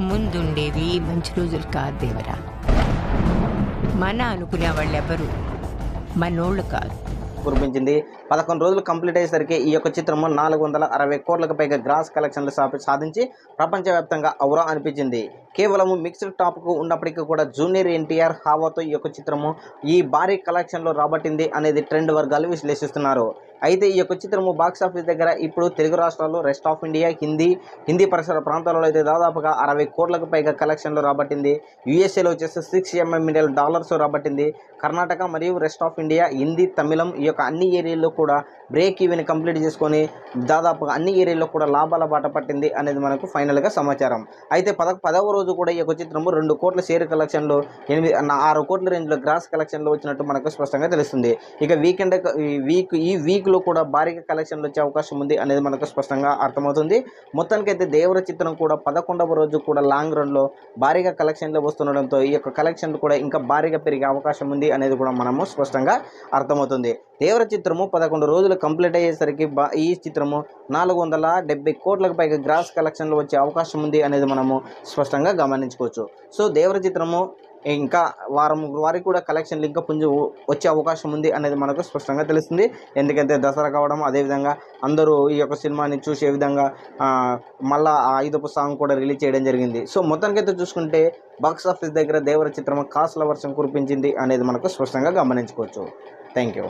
ముందుండేవి మంచి రోజులు కాదు దేవరా. మన అనుకునే వాళ్ళెవరు మనోళ్ళు కాదు. కురిపించింది పదకొండు రోజులు కంప్లీట్ అయ్యేసరికి ఈ యొక్క చిత్రము నాలుగు వందల అరవై కోట్లకు పైగా గ్రాస్ కలెక్షన్లు సాధించి ప్రపంచవ్యాప్తంగా ఔరా అనిపించింది. కేవలం మిక్స్డ్ టాప్కు ఉన్నప్పటికీ కూడా జూనియర్ ఎన్టీఆర్ హావాతో ఈ యొక్క చిత్రము ఈ భారీ కలెక్షన్లో రాబట్టింది అనేది ట్రెండ్ వర్గాలు విశ్లేషిస్తున్నారు. అయితే ఈ యొక్క చిత్రము బాక్స్ ఆఫీస్ దగ్గర ఇప్పుడు తెలుగు రాష్ట్రాల్లో rest of India Hindi Hindi పరిసర ప్రాంతాలలో అయితే దాదాపుగా అరవై కోట్లకు పైగా కలెక్షన్లు రాబట్టింది. యూఎస్ఏలో వచ్చేసి సిక్స్ ఎంఎం మిలియన్ డాలర్స్ రాబట్టింది. కర్ణాటక మరియు rest of India Hindi Tamil ఈ యొక్క అన్ని ఏరియాల్లో కూడా బ్రేక్ ఈవెన్ కంప్లీట్ చేసుకొని దాదాపుగా అన్ని ఏరియాల్లో కూడా లాభాల బాట పట్టింది అనేది మనకు ఫైనల్గా సమాచారం. అయితే పద పదవ రోజు కూడా ఈ యొక్క చిత్రము రెండు కోట్ల షేర్ కలెక్షన్లు ఎనిమిది ఆరు కోట్ల రేంజ్లో గ్రాస్ కలెక్షన్లు వచ్చినట్టు మనకు స్పష్టంగా తెలుస్తుంది. ఇక వీకెండ్ ఈ వీక్ ఈ వీక్లో కూడా భారీగా కలెక్షన్లు వచ్చే అవకాశం ఉంది అనేది మనకు స్పష్టంగా అర్థమవుతుంది. మొత్తానికైతే దేవర చిత్రం కూడా పదకొండవ రోజు కూడా లాంగ్ రన్లో భారీగా కలెక్షన్లు వస్తుండడంతో ఈ యొక్క కలెక్షన్లు కూడా ఇంకా భారీగా పెరిగే అవకాశం ఉంది అనేది కూడా మనము స్పష్టంగా అర్థమవుతుంది. తీవ్ర చిత్రము పదకొండు రోజులు కంప్లీట్ అయ్యేసరికి బా ఈ చిత్రము నాలుగు వందల డెబ్బై కోట్లకు పైగా గ్రాస్ కలెక్షన్లు వచ్చే అవకాశం ఉంది అనేది మనము స్పష్టంగా గమనించుకోవచ్చు. సో దేవర చిత్రము ఇంకా వారం వారికి కూడా కలెక్షన్లు ఇంకా పుంజు వచ్చే అవకాశం ఉంది అనేది మనకు స్పష్టంగా తెలుస్తుంది. ఎందుకంటే దసరా కావడం అదేవిధంగా అందరూ ఈ యొక్క సినిమాని చూసే విధంగా మళ్ళా ఆ ఐదపు సాంగ్ కూడా రిలీజ్ చేయడం జరిగింది. సో మొత్తానికైతే చూసుకుంటే బాక్స్ ఆఫీస్ దగ్గర దేవర చిత్రం కాసుల వర్షం కురిపించింది అనేది మనకు స్పష్టంగా గమనించుకోవచ్చు. Thank you.